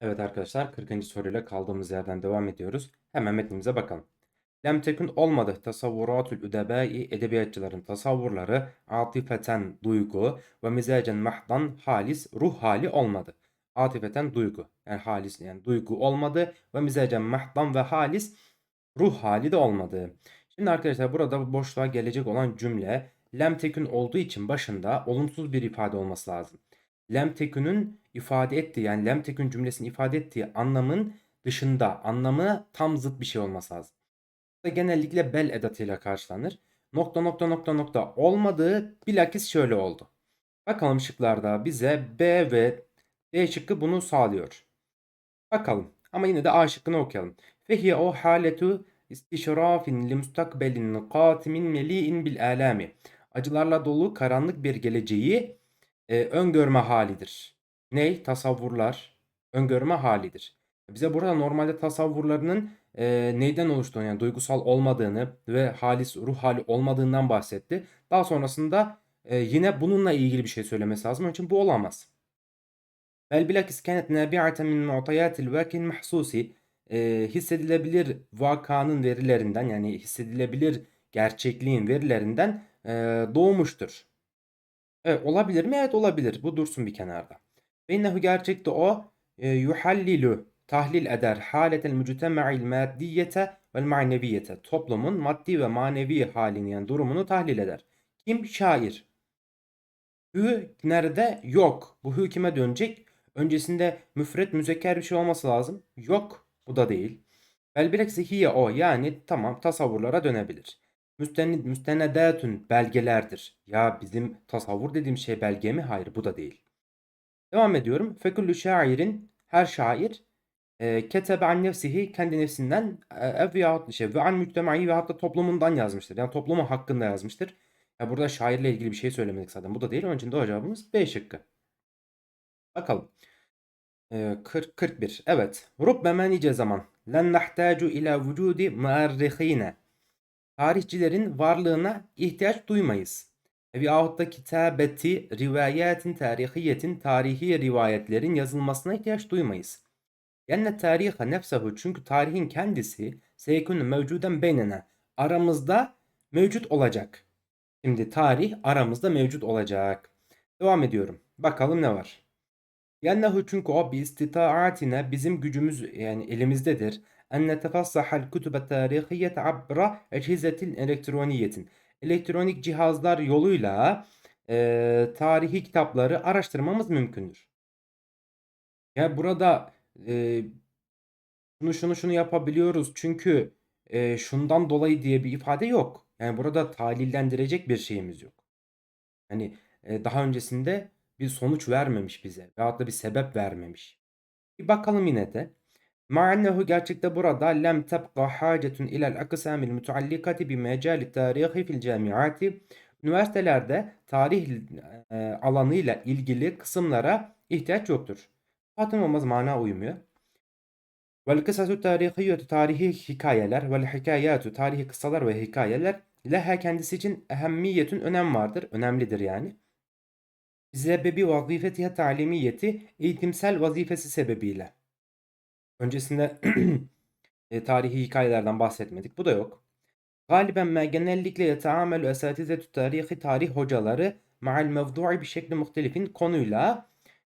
Evet arkadaşlar 40. soruyla kaldığımız yerden devam ediyoruz. Hemen metnimize bakalım. Lem tekün olmadı tasavvuratül üdebai edebiyatçıların tasavvurları atifeten duygu ve mizacen mahdan halis ruh hali olmadı. Atifeten duygu yani halis yani duygu olmadı ve mizacen mahdan ve halis ruh hali de olmadı. Şimdi arkadaşlar burada boşluğa gelecek olan cümle lem tekün olduğu için başında olumsuz bir ifade olması lazım. Lem tekünün ifade ettiği yani lem tekün cümlesinin ifade ettiği anlamın dışında anlamı tam zıt bir şey olması lazım. Bu da genellikle bel edatıyla karşılanır. Nokta nokta nokta nokta olmadığı bilakis şöyle oldu. Bakalım şıklarda bize B ve D şıkkı bunu sağlıyor. Bakalım ama yine de A şıkkını okuyalım. Fehiye o haletu istişrafin li katimin meli'in bil alami. Acılarla dolu karanlık bir geleceği e, öngörme halidir. Ney? Tasavvurlar öngörme halidir. Bize burada normalde tasavvurlarının e, neyden oluştuğunu yani duygusal olmadığını ve halis ruh hali olmadığından bahsetti. Daha sonrasında e, yine bununla ilgili bir şey söylemesi lazım. Onun için bu olamaz. Bel bilakis kânet nâbi'aten min mu'tayatil vâkin mahsusi hissedilebilir vakanın verilerinden yani hissedilebilir gerçekliğin verilerinden e, doğmuştur. Evet, olabilir mi? Evet olabilir. Bu dursun bir kenarda. Ve innehu gerçekte o e, yuhallilu tahlil eder haletel müctema'il maddiyete vel maneviyete toplumun maddi ve manevi halini yani durumunu tahlil eder. Kim? Şair. Hü nerede? Yok. Bu hü kime dönecek? Öncesinde müfret müzekker bir şey olması lazım. Yok. Bu da değil. Bel bilakis hiye o yani tamam tasavvurlara dönebilir. Müstenid, müstenedetün belgelerdir. Ya bizim tasavvur dediğim şey belge mi? Hayır bu da değil. Devam ediyorum. Feküllü şairin her şair e, ketebe an nefsihi kendi nefsinden e, ev yahut şey ve an müctemai ve hatta toplumundan yazmıştır. Yani toplumu hakkında yazmıştır. Ya burada şairle ilgili bir şey söylemedik zaten. Bu da değil. Onun için doğru cevabımız B şıkkı. Bakalım. E, 40, 41. Evet. Rubbeme nice zaman. Len nahtacu ila vücudi muarrihine. Tarihçilerin varlığına ihtiyaç duymayız. Veyahut da kitabeti rivayetin tarihiyetin tarihi rivayetlerin yazılmasına ihtiyaç duymayız. Yani tarihe nefsehu çünkü tarihin kendisi seykun mevcuden beynene aramızda mevcut olacak. Şimdi tarih aramızda mevcut olacak. Devam ediyorum. Bakalım ne var. Yennehu çünkü o bi istitaatine bizim gücümüz yani elimizdedir. En netefassahal kütübe tarihiyet abra ecizetil elektroniyetin. Elektronik cihazlar yoluyla e, tarihi kitapları araştırmamız mümkündür. Yani burada e, şunu şunu şunu yapabiliyoruz çünkü e, şundan dolayı diye bir ifade yok. Yani burada tahlillendirecek bir şeyimiz yok. Hani e, daha öncesinde bir sonuç vermemiş bize veyahut da bir sebep vermemiş. Bir bakalım yine de. Ma'annehu gerçekte burada tebqa hacetun ilel aksamil mutuallikati bi mecali tarihi fil camiati. Üniversitelerde tarih alanıyla ilgili kısımlara ihtiyaç yoktur. Zaten olmaz mana uymuyor. Vel kısasu tarihiyyatü tarihi hikayeler vel hikayatü tarihi kıssalar ve hikayeler leha kendisi için ehemmiyetün önem vardır. Önemlidir yani. Sebebi vazifetiha talimiyeti eğitimsel vazifesi sebebiyle. Öncesinde e, tarihi hikayelerden bahsetmedik. Bu da yok. Galiben ma genellikle yeteamelu esatizetü tarihi tarih hocaları ma'al mevdu'i bir şekli muhtelifin konuyla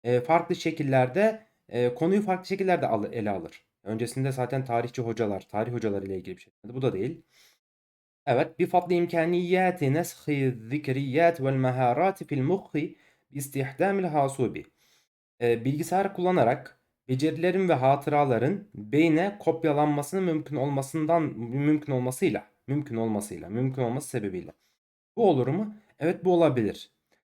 e, farklı şekillerde e, konuyu farklı şekillerde al, ele alır. Öncesinde zaten tarihçi hocalar, tarih hocaları ile ilgili bir şey. Bu da değil. Evet. Bir fadli imkaniyati neshi zikriyat vel meharati fil muhhi istihdamil hasubi. E, bilgisayar kullanarak becerilerin ve hatıraların beyne kopyalanmasının mümkün olmasından mümkün olmasıyla, mümkün olmasıyla, mümkün olması sebebiyle. Bu olur mu? Evet bu olabilir.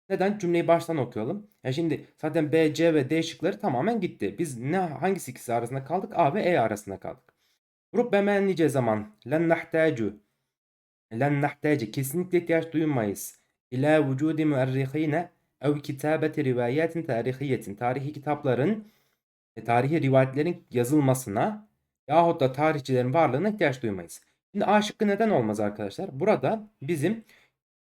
Neden? Cümleyi baştan okuyalım. Ya şimdi zaten B, C ve D şıkları tamamen gitti. Biz ne hangisi ikisi arasında kaldık? A ve E arasında kaldık. Rubbeme nice zaman len nahtacu len nahtacu kesinlikle ihtiyaç duymayız. İla vücudi müerrihine ev kitabeti rivayetin tarihiyetin tarihi kitapların e, tarihi rivayetlerin yazılmasına yahut da tarihçilerin varlığına ihtiyaç duymayız. Şimdi A şıkkı neden olmaz arkadaşlar? Burada bizim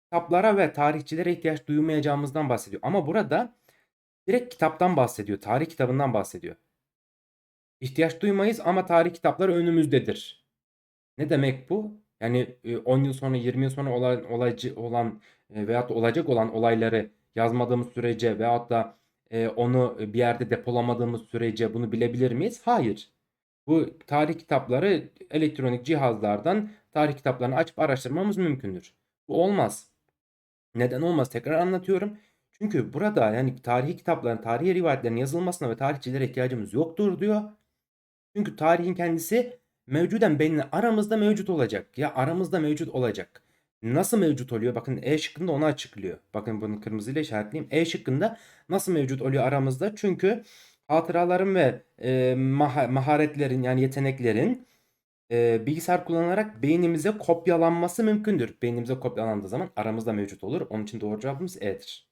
kitaplara ve tarihçilere ihtiyaç duymayacağımızdan bahsediyor. Ama burada direkt kitaptan bahsediyor. Tarih kitabından bahsediyor. İhtiyaç duymayız ama tarih kitapları önümüzdedir. Ne demek bu? Yani, eee, 10 yıl sonra, 20 yıl sonra olan olacı olan, eee, veyahut olacak olan olayları yazmadığımız sürece veyahut da, eee, onu, bir yerde depolamadığımız sürece bunu bilebilir miyiz? Hayır. Bu tarih kitapları elektronik cihazlardan tarih kitaplarını açıp araştırmamız mümkündür. Bu olmaz. Neden olmaz? Tekrar anlatıyorum. Çünkü burada, yani, tarihi kitapların, tarihi rivayetlerin yazılmasına ve tarihçilere ihtiyacımız yoktur diyor. Çünkü tarihin kendisi mevcuden beynine aramızda mevcut olacak. Ya aramızda mevcut olacak. Nasıl mevcut oluyor? Bakın E şıkkında onu açıklıyor. Bakın bunu kırmızıyla işaretleyeyim. E şıkkında nasıl mevcut oluyor aramızda? Çünkü hatıraların ve eee, maha- maharetlerin yani yeteneklerin eee, bilgisayar kullanarak beynimize kopyalanması mümkündür. Beynimize kopyalandığı zaman aramızda mevcut olur. Onun için doğru cevabımız E'dir.